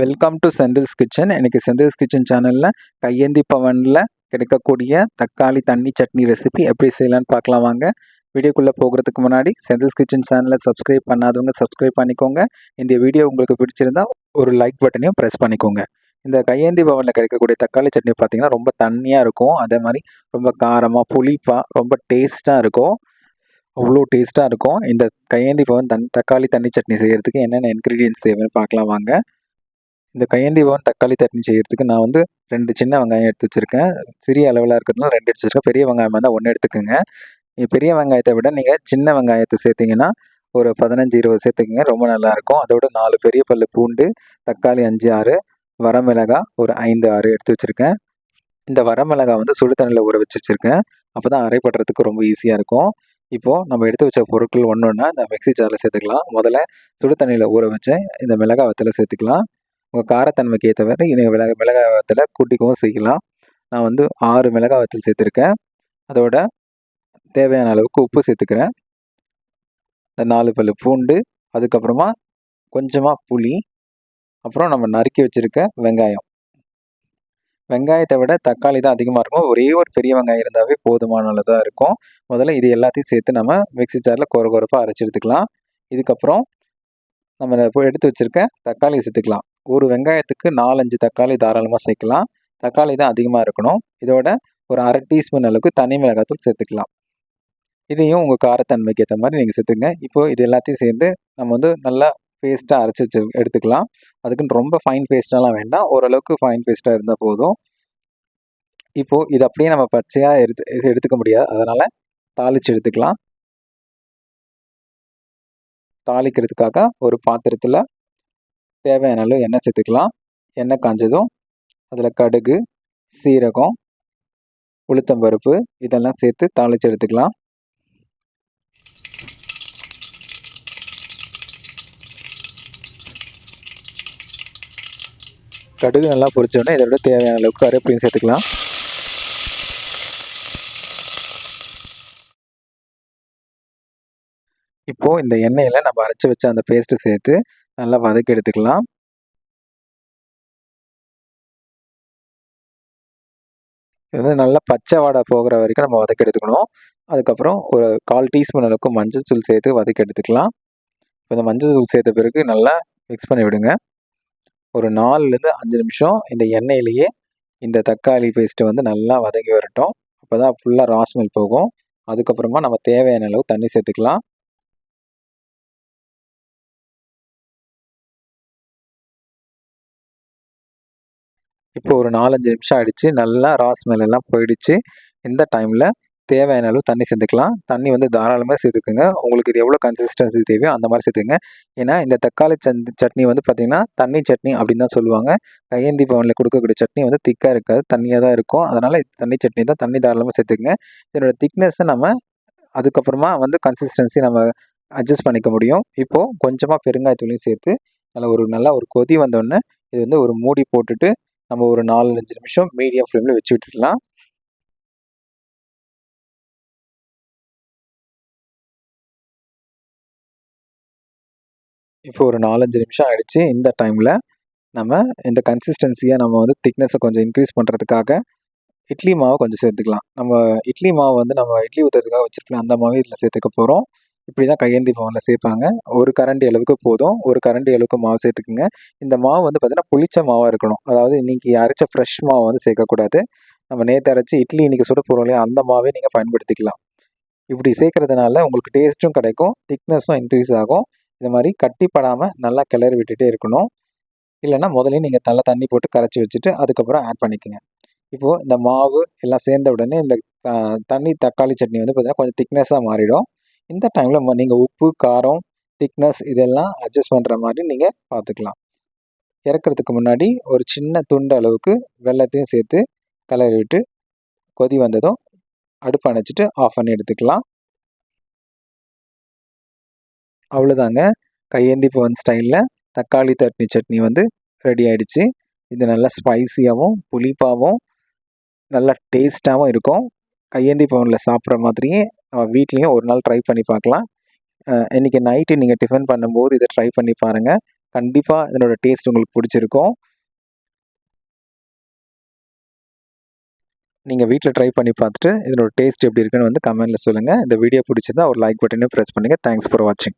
Welcome to Senthil's kitchen எனக்கு Senthil's kitchen சேனலில் கையேந்தி பவனில் கிடைக்கக்கூடிய தக்காளி தண்ணி சட்னி ரெசிபி எப்படி செய்யலான்னு பார்க்கலாம் வாங்க. வீடியோக்குள்ளே போகிறதுக்கு முன்னாடி செந்தில்ஸ் கிச்சன் சேனலை சப்ஸ்கிரைப் பண்ணாதவங்க சப்ஸ்கிரைப் பண்ணிக்கோங்க. இந்த வீடியோ உங்களுக்கு பிடிச்சிருந்தா ஒரு லைக் பட்டனையும் ப்ரெஸ் பண்ணிக்கோங்க. இந்த கையேந்தி பவனில் கிடைக்கக்கூடிய தக்காளி சட்னி பார்த்தீங்கன்னா ரொம்ப தண்ணியாக இருக்கும். அதே மாதிரி ரொம்ப காரமாக புளிப்பாக ரொம்ப டேஸ்ட்டாக இருக்கும். அவ்வளோ டேஸ்ட்டாக இருக்கும். இந்த கையேந்தி பவன் தன் தக்காளி தண்ணி சட்னி செய்கிறதுக்கு என்னென்ன இன்க்ரீடியன்ஸ் தேவைன்னு பார்க்கலாம் வாங்க. இந்த கையேந்தி பவன் தக்காளி சட்னி செய்கிறதுக்கு நான் வந்து ரெண்டு சின்ன வெங்காயம் எடுத்து வச்சுருக்கேன். சிறிய அளவில் இருக்கிறதுனால ரெண்டு எடுத்து வச்சுருக்கேன். பெரிய வெங்காயம் இருந்தால் ஒன்று எடுத்துக்கோங்க. நீங்கள் பெரிய வெங்காயத்தை விட நீங்கள் சின்ன வெங்காயத்தை சேர்த்திங்கன்னா ஒரு பதினஞ்சு இருபது சேர்த்துக்கங்க. ரொம்ப நல்லாயிருக்கும் அதோட நாலு பெரிய பல்லு பூண்டு தக்காளி அஞ்சு ஆறு வரமிளகாய் ஒரு ஐந்து ஆறு எடுத்து வச்சுருக்கேன். இந்த வரமிளகா வந்து சுடு தண்ணியில் ஊற வச்சு வச்சுருக்கேன். அப்போ தான் அரைப்படுறதுக்கு ரொம்ப ஈஸியாக இருக்கும். இப்போது நம்ம எடுத்து வச்ச பொருட்கள் ஒன்று ஒன்றா இந்த மிக்ஸி ஜாரில் சேர்த்துக்கலாம். முதல்ல சுடு தண்ணியில் ஊற வச்சு இந்த மிளகாய் வத்தில் சேர்த்துக்கலாம். உங்கள் காரத்தன்மைக்கு ஏற்றவாறு நீங்கள் மிளகா மிளகாய் வத்தில் கூட்டிக்கவும் செய்யலாம். நான் வந்து ஆறு மிளகாய் வத்தல் சேர்த்துருக்கேன். அதோட தேவையான அளவுக்கு உப்பு சேர்த்துக்கிறேன். இந்த நாலு பல் பூண்டு அதுக்கப்புறமா கொஞ்சமாக புளி அப்புறம் நம்ம நறுக்கி வச்சுருக்க வெங்காயம். வெங்காயத்தை விட தக்காளி தான் அதிகமாக இருக்கும். ஒரே ஒரு பெரிய வெங்காயம் இருந்தாவே போதுமானதாக இருக்கும். முதல்ல இது எல்லாத்தையும் சேர்த்து நம்ம மிக்ஸி ஜாரில் குறை குறைப்பாக அரைச்சி எடுத்துக்கலாம். இதுக்கப்புறம் நம்ம இப்போ எடுத்து வச்சுருக்க தக்காளி சேர்த்துக்கலாம். ஒரு வெங்காயத்துக்கு நாலஞ்சு தக்காளி தாராளமாக சேர்க்கலாம். தக்காளி தான் அதிகமாக இருக்கணும். இதோட ஒரு அரை டீஸ்பூன் அளவுக்கு தனி மிளகாத்தூள் சேர்த்துக்கலாம். இதையும் உங்கள் காரத்தன்மைக்கு ஏற்ற மாதிரி நீங்கள் சேர்த்துங்க. இப்போது இது எல்லாத்தையும் சேர்ந்து நம்ம வந்து நல்லா பேஸ்ட்டாக அரைச்சி வச்சு எடுத்துக்கலாம். அதுக்குன்னு ரொம்ப ஃபைன் பேஸ்ட்டாலாம் வேண்டாம். ஓரளவுக்கு ஃபைன் பேஸ்ட்டாக இருந்தால் போதும். இப்போது இது அப்படியே நம்ம பச்சையாக எடுத்து எடுத்துக்க முடியாது. அதனால் தாளித்து எடுத்துக்கலாம். தாளிக்கிறதுக்காக ஒரு பாத்திரத்தில் தேவையான அளவு எண்ணெய் சேர்த்துக்கலாம். எண்ணெய் காஞ்சதும் அதில் கடுகு சீரகம் உளுத்தம்பருப்பு இதெல்லாம் சேர்த்து தாளித்து எடுத்துக்கலாம். கடுகு நல்லா பொரிச்சோடனே இதோட தேவையான அளவுக்கு கருப்பையும் சேர்த்துக்கலாம். இப்போது இந்த எண்ணெயில் நம்ம அரைச்சி வச்ச அந்த பேஸ்ட்டு சேர்த்து நல்லா வதக்கி எடுத்துக்கலாம். இது வந்து நல்லா பச்சை வாடை போகிற வரைக்கும் நம்ம வதக்கி எடுத்துக்கணும். அதுக்கப்புறம் ஒரு கால் டீஸ்பூன் அளவுக்கு மஞ்சள் தூள் சேர்த்து வதக்கி எடுத்துக்கலாம். இப்போ இந்த மஞ்சள் தூள் சேர்த்த பிறகு நல்லா மிக்ஸ் பண்ணி விடுங்க. ஒரு நாலுலேருந்து அஞ்சு நிமிஷம் இந்த எண்ணெயிலேயே இந்த தக்காளி பேஸ்ட்டு வந்து நல்லா வதங்கி வரட்டும். அப்போ தான் ஃபுல்லாக ராஸ்மெல் போகும். அதுக்கப்புறமா நம்ம தேவையான அளவு தண்ணி சேர்த்துக்கலாம். இப்போ ஒரு நாலஞ்சு நிமிஷம் ஆகிடுச்சு நல்லா ராஸ் மேலெல்லாம் போயிடுச்சு. இந்த டைமில் தேவையான அளவு தண்ணி சேர்த்துக்கலாம். தண்ணி வந்து தாராளமாக சேர்த்துக்குங்க. உங்களுக்கு இது எவ்வளோ கன்சிஸ்டன்சி தேவையோ அந்த மாதிரி சேர்த்துக்குங்க. ஏன்னா இந்த தக்காளி சந்த் சட்னி வந்து பார்த்திங்கன்னா தண்ணி சட்னி அப்படின்னு தான் சொல்லுவாங்க. கையேந்தி பவனில் கொடுக்கக்கூடிய சட்னி வந்து திக்காக இருக்காது. தண்ணியாக தான் இருக்கும். அதனால் தண்ணி சட்னி தான் தண்ணி தாராளமாக சேர்த்துக்குங்க. இதனோட திக்னஸ்ஸை நம்ம அதுக்கப்புறமா வந்து கன்சிஸ்டன்சி நம்ம அட்ஜஸ்ட் பண்ணிக்க முடியும். இப்போது கொஞ்சமாக பெருங்காயத்தூளையும் சேர்த்து நல்லா ஒரு நல்லா ஒரு கொதி வந்தோடனே இது வந்து ஒரு மூடி போட்டுட்டு நம்ம ஒரு நாலஞ்சு நிமிஷம் மீடியம் ஃப்ளேமில் வச்சு விட்டுடலாம். இப்போ ஒரு நாலஞ்சு நிமிஷம் ஆகிடுச்சு இந்த டைமில் நம்ம இந்த கன்சிஸ்டன்சியை நம்ம வந்து திக்னஸை கொஞ்சம் இன்க்ரீஸ் பண்ணுறதுக்காக இட்லி மாவை கொஞ்சம் சேர்த்துக்கலாம். நம்ம இட்லி மாவு வந்து நம்ம இட்லி ஊற்றுறதுக்காக வச்சுருக்கலாம் அந்த மாவு இதில் சேர்த்துக்க போகிறோம் இப்படி தான் கையேந்தி பவனில் சேர்ப்பாங்க. ஒரு கரண்டி அளவுக்கு போதும். ஒரு கரண்டி அளவுக்கு மாவு சேர்த்துக்குங்க. இந்த மாவு வந்து பார்த்திங்கன்னா புளிச்ச மாவாக இருக்கணும். அதாவது இன்றைக்கி அரைச்ச ஃப்ரெஷ் மாவு வந்து சேர்க்கக்கூடாது. நம்ம நேற்று அரைச்சி இட்லி இன்றைக்கி சுட போகிறோம் இல்லையா? அந்த மாவே நீங்கள் பயன்படுத்திக்கலாம். இப்படி சேர்க்குறதுனால உங்களுக்கு டேஸ்ட்டும் கிடைக்கும். திக்னஸும் இன்க்ரீஸ் ஆகும். இது மாதிரி கட்டிப்படாமல் நல்லா கிளறி விட்டுகிட்டே இருக்கணும். இல்லைன்னா முதல்ல நீங்கள் தலை தண்ணி போட்டு கரைச்சி வச்சுட்டு அதுக்கப்புறம் ஆட் பண்ணிக்கோங்க. இப்போது இந்த மாவு எல்லாம் சேர்ந்த உடனே இந்த தண்ணி தக்காளி சட்னி வந்து பார்த்திங்கன்னா கொஞ்சம் திக்னஸாக மாறிடும். இந்த டைமில் நீங்கள் உப்பு காரம் திக்னஸ் இதெல்லாம் அட்ஜஸ்ட் பண்ணுற மாதிரி நீங்கள் பார்த்துக்கலாம் இறக்கிறதுக்கு முன்னாடி ஒரு சின்ன துண்டு அளவுக்கு வெள்ளத்தையும் சேர்த்து கலரி விட்டு கொதி வந்ததும் அடுப்பு அணைச்சிட்டு ஆஃப் பண்ணி எடுத்துக்கலாம். அவ்வளோதாங்க கையேந்தி பவன் ஸ்டைலில் தக்காளி தட்னி சட்னி வந்து ரெடி ஆகிடுச்சு இது நல்லா ஸ்பைஸியாகவும் புளிப்பாகவும் நல்லா டேஸ்ட்டாகவும் இருக்கும். கையேந்தி பவனில் சாப்பிட்ற மாதிரியே வீட்லேயும் ஒரு நாள் ட்ரை பண்ணி பார்க்கலாம். இன்றைக்கி நைட்டு நீங்கள் டிஃபன் பண்ணும்போது இதை ட்ரை பண்ணி பாருங்கள் கண்டிப்பாக இதனோட டேஸ்ட் உங்களுக்கு பிடிச்சிருக்கும். நீங்கள் வீட்டில் ட்ரை பண்ணி பார்த்துட்டு இதனோட டேஸ்ட் எப்படி இருக்குன்னு வந்து கமெண்ட்டில் சொல்லுங்கள் இந்த வீடியோ பிடிச்சிருந்தா ஒரு லைக் பட்டனையும் ப்ரெஸ் பண்ணுங்கள் தேங்க்ஸ் ஃபார் வாட்சிங்